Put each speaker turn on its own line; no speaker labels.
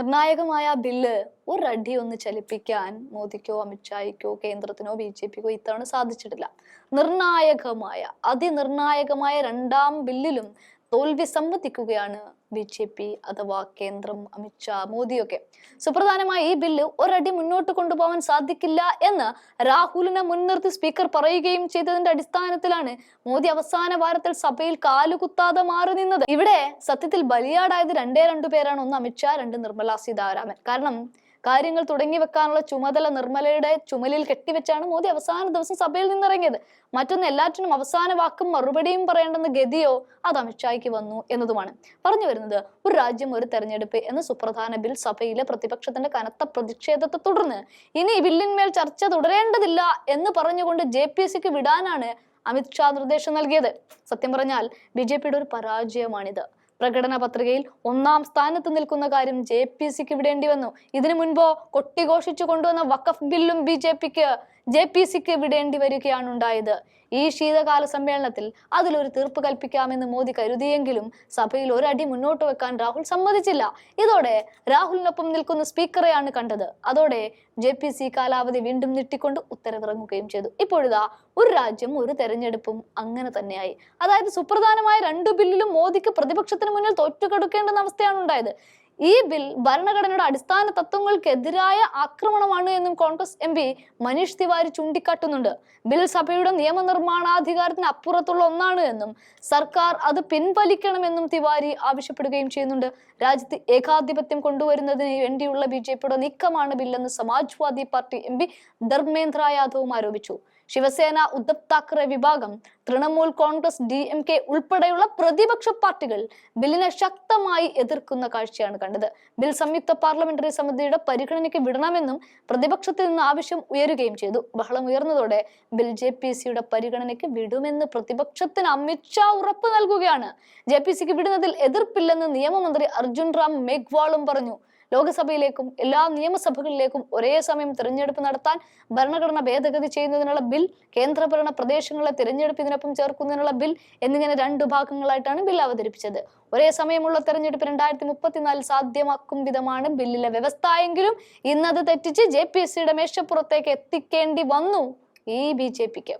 നിർണായകമായ ബില്ല് ഒരടി ഒന്ന് ചലിപ്പിക്കാൻ മോദിക്കോ അമിത്ഷായ്ക്കോ കേന്ദ്രത്തിനോ ബി ജെ പിക്കോ ഇത്തവണ സാധിച്ചിട്ടില്ല. നിർണായകമായ അതിനിർണായകമായ രണ്ടാം ബില്ലിലും തോൽവി സമ്മതിക്കുകയാണ് ബി ജെ പി അഥവാ കേന്ദ്രം അമിത്ഷാ മോദിയൊക്കെ. സുപ്രധാനമായി ഈ ബില്ല് ഒരടി മുന്നോട്ട് കൊണ്ടുപോകാൻ സാധിക്കില്ല എന്ന് രാഹുലിനെ മുൻനിർത്തി സ്പീക്കർ പറയുകയും ചെയ്തതിന്റെ അടിസ്ഥാനത്തിലാണ് മോദി അവസാന വാരത്തിൽ സഭയിൽ കാലുകുത്താതെ മാറി നിന്നത്. ഇവിടെ സത്യത്തിൽ ബലിയാടായത് രണ്ടേ രണ്ടു പേരാണ്. ഒന്ന് അമിത്ഷാ രണ്ട് നിർമ്മലാ സീതാരാമൻ. കാരണം കാര്യങ്ങൾ തുടങ്ങി വെക്കാനുള്ള ചുമതല നിർമ്മലയുടെ ചുമലിൽ കെട്ടിവെച്ചാണ് മോദി അവസാന ദിവസം സഭയിൽ നിന്നിറങ്ങിയത്. മറ്റൊന്ന് എല്ലാറ്റിനും അവസാന വാക്കും മറുപടിയും പറയേണ്ടെന്ന ഗതിയോ അത് അമിത്ഷായ്ക്ക് വന്നു എന്നതുമാണ്. പറഞ്ഞു വരുന്നത് ഒരു രാജ്യം ഒരു തെരഞ്ഞെടുപ്പ് എന്ന സുപ്രധാന ബിൽ സഭയിലെ പ്രതിപക്ഷത്തിന്റെ കനത്ത പ്രതിഷേധത്തെ തുടർന്ന് ഇനി ഈ ബില്ലിന്മേൽ ചർച്ച തുടരേണ്ടതില്ല എന്ന് പറഞ്ഞുകൊണ്ട് ജെ പി എസ് സിക്ക് വിടാനാണ് അമിത്ഷാ നിർദ്ദേശം നൽകിയത്. സത്യം പറഞ്ഞാൽ ബി ജെ പിയുടെ ഒരു പരാജയമാണിത്. പ്രകടന പത്രികയിൽ ഒന്നാം സ്ഥാനത്ത് നിൽക്കുന്ന കാര്യം ജെ പി സിക്ക് വിടേണ്ടി വന്നു ഇതിനു മുൻപോ കൊട്ടിഘോഷിച്ചു കൊണ്ടുവന്ന വഖഫ് ബില്ലും ബി ജെ പിക്ക് ജെ പി സിക്ക് വിടേണ്ടി വരികയാണ് ഉണ്ടായത്. ഈ ശീതകാല സമ്മേളനത്തിൽ അതിലൊരു തീർപ്പ് കൽപ്പിക്കാമെന്ന് മോദി കരുതിയെങ്കിലും സഭയിൽ ഒരടി മുന്നോട്ട് വെക്കാൻ രാഹുൽ സമ്മതിച്ചില്ല. ഇതോടെ രാഹുലിനൊപ്പം നിൽക്കുന്ന സ്പീക്കറെയാണ് കണ്ടത്. അതോടെ ജെ പി സി കാലാവധി വീണ്ടും നീട്ടിക്കൊണ്ട് ഉത്തരവിറങ്ങുകയും ചെയ്തു. ഇപ്പോഴിതാ ഒരു രാജ്യം ഒരു തെരഞ്ഞെടുപ്പും അങ്ങനെ തന്നെയായി. അതായത് സുപ്രധാനമായ രണ്ടു ബില്ലിലും മോദിക്ക് പ്രതിപക്ഷത്തിന് മുന്നിൽ തോറ്റുകെടുക്കേണ്ടുന്ന അവസ്ഥയാണ് ഉണ്ടായത്. ഈ ബിൽ ഭരണഘടനയുടെ അടിസ്ഥാന തത്വങ്ങൾക്കെതിരായ ആക്രമണമാണ് എന്നും കോൺഗ്രസ് എം പി മനീഷ് തിവാരി ചൂണ്ടിക്കാട്ടുന്നുണ്ട്. ബിൽ സഭയുടെ നിയമനിർമ്മാണാധികാരത്തിന് അപ്പുറത്തുള്ള ഒന്നാണ് എന്നും സർക്കാർ അത് പിൻവലിക്കണമെന്നും തിവാരി ആവശ്യപ്പെടുകയും ചെയ്യുന്നുണ്ട്. രാജ്യത്ത് ഏകാധിപത്യം കൊണ്ടുവരുന്നതിന് വേണ്ടിയുള്ള ബി ജെ പിയുടെ നീക്കമാണ് ബില്ലെന്ന് Samajwadi party M P Dharmendra യാദവും ആരോപിച്ചു. ശിവസേന ഉദ്ധവ് താക്കറെ വിഭാഗം Trinamool Congress D M K ഉൾപ്പെടെയുള്ള പ്രതിപക്ഷ പാർട്ടികൾ ബില്ലിനെ ശക്തമായി എതിർക്കുന്ന കാഴ്ചയാണ് കണ്ടത്. ബിൽ സംയുക്ത പാർലമെന്ററി സമിതിയുടെ പരിഗണനയ്ക്ക് വിടണമെന്നും പ്രതിപക്ഷത്തിൽ നിന്ന് ആവശ്യം ഉയരുകയും ചെയ്തു. ബഹളം ഉയർന്നതോടെ ബിൽ ജെ പി സിയുടെ പരിഗണനയ്ക്ക് വിടുമെന്ന് പ്രതിപക്ഷത്തിന് അമിത്ഷാ ഉറപ്പ് നൽകുകയാണ്. ജെ പി സിക്ക് വിടുന്നതിൽ എതിർപ്പില്ലെന്ന് നിയമമന്ത്രി അർജുൻ റാം മേഘ്വാളും പറഞ്ഞു. ലോക്സഭയിലേക്കും എല്ലാ നിയമസഭകളിലേക്കും ഒരേ സമയം തിരഞ്ഞെടുപ്പ് നടത്താൻ ഭരണഘടന ഭേദഗതി ചെയ്യുന്നതിനുള്ള ബിൽ കേന്ദ്രഭരണ പ്രദേശങ്ങളെ തിരഞ്ഞെടുപ്പ് ഇതിനൊപ്പം ചേർക്കുന്നതിനുള്ള ബിൽ എന്നിങ്ങനെ രണ്ടു ഭാഗങ്ങളായിട്ടാണ് ബിൽ അവതരിപ്പിച്ചത്. ഒരേ സമയമുള്ള തെരഞ്ഞെടുപ്പ് രണ്ടായിരത്തി മുപ്പത്തിനാലിൽ സാധ്യമാക്കും വിധമാണ് ബില്ലിലെ വ്യവസ്ഥ എങ്കിലും ഇന്നത് തെറ്റിച്ച് ജെ പി എസ് സിയുടെ മേശപ്പുറത്തേക്ക് എത്തിക്കേണ്ടി വന്നു ഈ ബി ജെ പിക്ക്.